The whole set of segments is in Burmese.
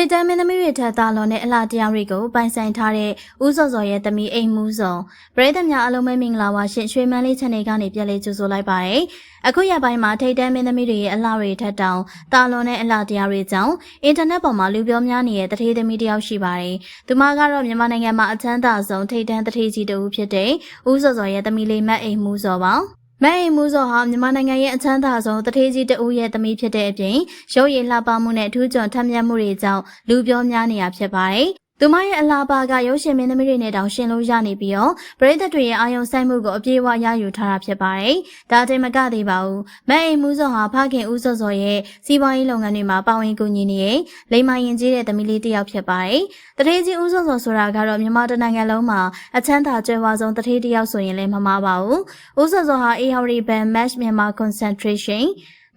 ထိတ်တန်းမင်းသမီးတွေထက်သာလွန်တဲ့အလားတရားတွေကိုပိုင်ဆိုင်ထားတဲ့ဦးစောစောရဲ့သမီးအိမ်မူးစုံပရိသတ်များအားလုံးပဲမင်္ဂလာပါရှင်ရွှေမန်းလေး channel ကနေပြန်လေးကြိုဆိုလိုက်ပါရစေအခုရပိုင်းမှာထိတ်တန်းမင်းသမီးတွေရဲ့အလားတွေထက်တောင်သာလွန်တဲ့အလားတရားတွေကြောင့်အင်တာနက်ပေါ်မှာလူပြောများနေတဲ့တထေးသမီးတယောက်ရှိပါတယ်သူမကတော့မြန်မာနိုင်ငံမှာအချမ်းသာဆုံးထိတ်တန်းတထေးကြီးတစ်ဦးဖြစ်တဲ့ဦးစောစောရဲ့သမီးလေးမတ်အိမ်မူးစောပါ မတ်အိမ်မူးစောဟာမြန်မာနိုင်ငံရဲ့အချမ်းသာဆုံးတထေးကြီးတဦးရဲ့သမီးဖြစ်တဲ့အပြင်ရုပ်ရည်လှပမှုနဲ့အထူးကြွထက်မြက်မှုတွေကြောင့်လူပြောများနေရဖြစ်ပါတယ်။ သူမရဲ့အလားပါကရုပ်ရှင်မင်းသမီးတွေနဲ့တောင်ရှင်လို့ရနေပြီးတော့ပရိသတ်တွေရဲ့အာယုံဆိုင်မှုကိုအပြည့်အဝရယူထားတာဖြစ်ပါတယ်။ဒါတည်းမကသေးပါဘူး။မတ်အိမ်မူးစောဟာဖခင်ဦးစောစောရဲ့စီးပွားရေးလုပ်ငန်းတွေမှာပါဝင်ကူညီနေတဲ့လိမ္မာရင်ကြီးတဲ့သမီးလေးတစ်ယောက်ဖြစ်ပါတယ်။တထေးကြီးဦးစောစောဆိုတာကတော့မြန်မာတနိုင်ငံလုံးမှာအချမ်းသာကြွယ်ဝဆုံးတထေးတစ်ယောက်ဆိုရင်လည်းမမှားပါဘူး။ဦးစောစောဟာအေဟော်ရီဘန် Match မြန်မာ Concentration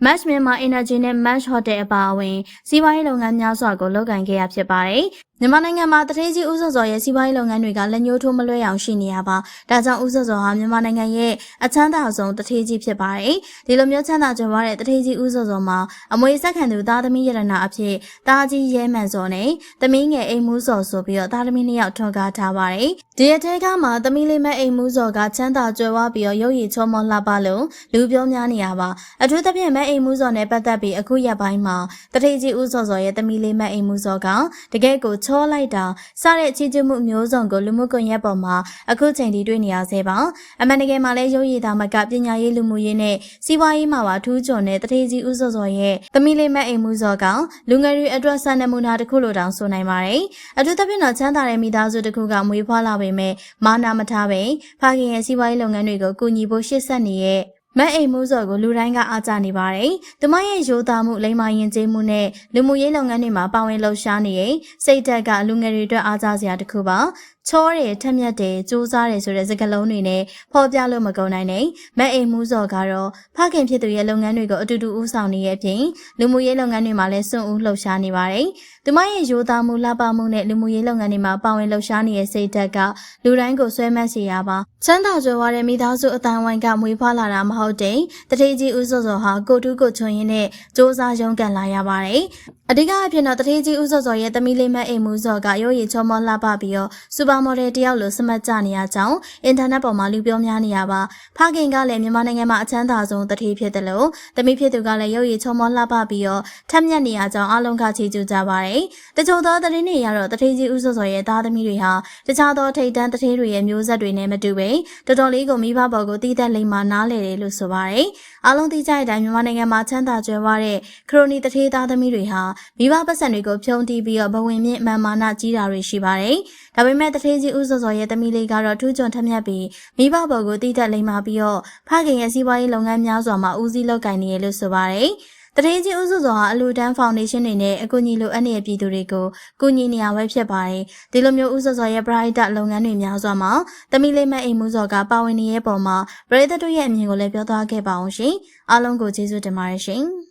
Match မြန်မာ Energy နဲ့ Match Hotel အပါအဝင်စီးပွားရေးလုပ်ငန်းများစွာကိုလုပ်ကိုင်ခဲ့ရဖြစ်ပါတယ်။ မြန်မာနိုင်ငံမှာတထေးကြီးဦးစောစောရဲ့စီးပွားရေးလုပ်ငန်းတွေကလက်ညှိုးထိုးမလွှဲအောင်ရှိနေရပါ။ဒါကြောင့်ဦးစောစောဟာမြန်မာနိုင်ငံရဲ့အချမ်းသာဆုံးတထေးကြီးဖြစ်ပါတယ်။ဒီလိုမျိုးချမ်းသာကြွယ်ဝတဲ့တထေးကြီးဦးစောစောမှာအမွေဆက်ခံသူသားသမီးရတနာအဖြစ်သားကြီးရဲမှန်စောနဲ့သမီးငယ်အိမ်မူးစောဆိုပြီးတော့သားသမီးနှစ်ယောက်ထွန်ကားထားပါတယ်။ဒီအထဲကမှသမီးလေးမအိမ်မူးစောကချမ်းသာကြွယ်ဝပြီးတော့ရုပ်ရည်ချောမောလှပလို့လူပြောများနေရပါ။အထူးသဖြင့်မအိမ်မူးစောနဲ့ပတ်သက်ပြီးအခုရက်ပိုင်းမှာတထေးကြီးဦးစောစောရဲ့သမီးလေးမအိမ်မူးစောကတကယ့်ကိုချောလိုက်တာစတဲ့ချီးကျူးမှုမျိုးစုံကိုလူမှုကွန်ရက်ပေါ်မှာအခုချိန်ထိတွေ့နေရဆဲပါအမှန်တကယ်မှာလည်းရုပ်ရည်သားမကပညာရေးလူမှုရေးနဲ့စီးပွားရေးမှာပါထူးချွန်တဲ့တထေးကြီးဦးစောစောရဲ့သမီးလေးမအိမ်မှုစောကလူငယ်တွေအတွက်စံနမူနာတစ်ခုလိုတောင်ဆိုနိုင်ပါတယ်အထူးသဖြင့်တော့ချမ်းသာတဲ့မိသားစုတစ်ခုကမွေးဖွားလာပေမဲ့မာနာမထားပဲဖခင်ရဲ့စီးပွားရေးလုပ်ငန်းတွေကိုကူညီဖို့ရှေ့ဆက်နေတဲ့ မတ်အိမ်မှုစော်ကိုလူတိုင်းကအားကြနေပါတယ်။သူမရဲ့ရိုးသားမှုလိမ္မာရင်ကျေးမှုနဲ့လူမှုရေးလုပ်ငန်းတွေမှာပါဝင်လှုပ်ရှားနေရင်စိတ်ဓာတ်ကလူငယ်တွေအတွက်အားကြစရာတစ်ခုပါ။ချောတယ်ထက်မြက်တယ်စူးစားတယ်ဆိုတဲ့စကားလုံးတွေနဲ့ဖော်ပြလို့မကုန်နိုင်နဲ့မတ်အိမ်မှုစော်ကတော့ဖခင်ဖြစ်သူရဲ့လုပ်ငန်းတွေကိုအတူတူဦးဆောင်နေရဲ့အပြင်လူမှုရေးလုပ်ငန်းတွေမှာလည်းစွန့်ဦးလှုပ်ရှားနေပါတယ်။သူမရဲ့ရိုးသားမှုလှပမှုနဲ့လူမှုရေးလုပ်ငန်းတွေမှာပါဝင်လှုပ်ရှားနေတဲ့စိတ်ဓာတ်ကလူတိုင်းကိုဆွဲမတ်စေရပါ။ချမ်းသာကြွယ်ဝတဲ့မိသားစုအတိုင်းဝိုင်းကမွေးဖွားလာတာမဟုတ်တဲ့တထေးကြီးဦးစောစောဟာကိုတူးကိုချွန်ရင်းနဲ့စ조사ရုံးကန်လာရပါတယ်။အဓိကအဖြစ်တော့တထေးကြီးဦးစောစောရဲ့သမီးလေးမအိမ်မှုစောကရုပ်ရည်ချောမောလှပပြီးတော့စူပါမော်ဒယ်တယောက်လိုစမတ်ကြနေရကြောင်းအင်တာနက်ပေါ်မှာလူပြောများနေရပါဖခင်ကလည်းမြန်မာနိုင်ငံမှာအချမ်းသာဆုံးတထေးဖြစ်တယ်လို့သမီးဖြစ်သူကလည်းရုပ်ရည်ချောမောလှပပြီးတော့ထက်မြက်နေရကြောင်းအလုံးကချီးကျူးကြပါတယ်။တချို့သောသတင်းတွေကတော့တထေးကြီးဦးစောစောရဲ့သားသမီးတွေဟာတခြားသောထိတ်တန်းတထေးတွေရဲ့မျိုးဆက်တွေနဲ့မတူပဲတော်တော်လေးကိုမိဘပေါ်ကိုတည်သက်လိမ့်မာနားလေတယ်လို့ဆိုပါတယ်။အလုံးသိကြတဲ့အတိုင်းမြန်မာနိုင်ငံမှာချမ်းသာကြွယ်ဝတဲ့ခရိုနီတထေးသားသမီးတွေဟာမိဘပတ်စံတွေကိုဖြုံးတီးပြီးတော့ဘဝင်မြင့်အမှန်မာနကြီးတာတွေရှိပါတယ်။ဒါပေမဲ့တထေးကြီးဦးစောစောရဲ့သမီးလေးကတော့ထူးချွန်ထက်မြက်ပြီးမိဘပေါ်ကိုတည်သက်လိမ့်မာပြီးတော့ဖခင်ရဲ့စီးပွားရေးလုပ်ငန်းများစွာမှာဦးစီးလုပ်ကိုင်နေရလို့ဆိုပါတယ်။တရေကြီးဥစုစောဟာအလူတန်းဖောင်ဒေးရှင်းတွေနဲ့အကူအညီလိုအပ်နေတဲ့ပြည်သူတွေကိုကူညီနေရဝဲဖြစ်ပါတယ်။ဒီလိုမျိုးဥစုစောရဲ့ပရိုက်တာလုပ်ငန်းတွေများစွာမှာတမီလေးမဲ့အိမ်မှုစောကပါဝင်နေတဲ့ပုံမှာပရိသတ်တို့ရဲ့အမြင်ကိုလည်းပြောသွားခဲ့ပါအောင်ရှင်။အားလုံးကိုကျေးဇူးတင်ပါတယ်ရှင်။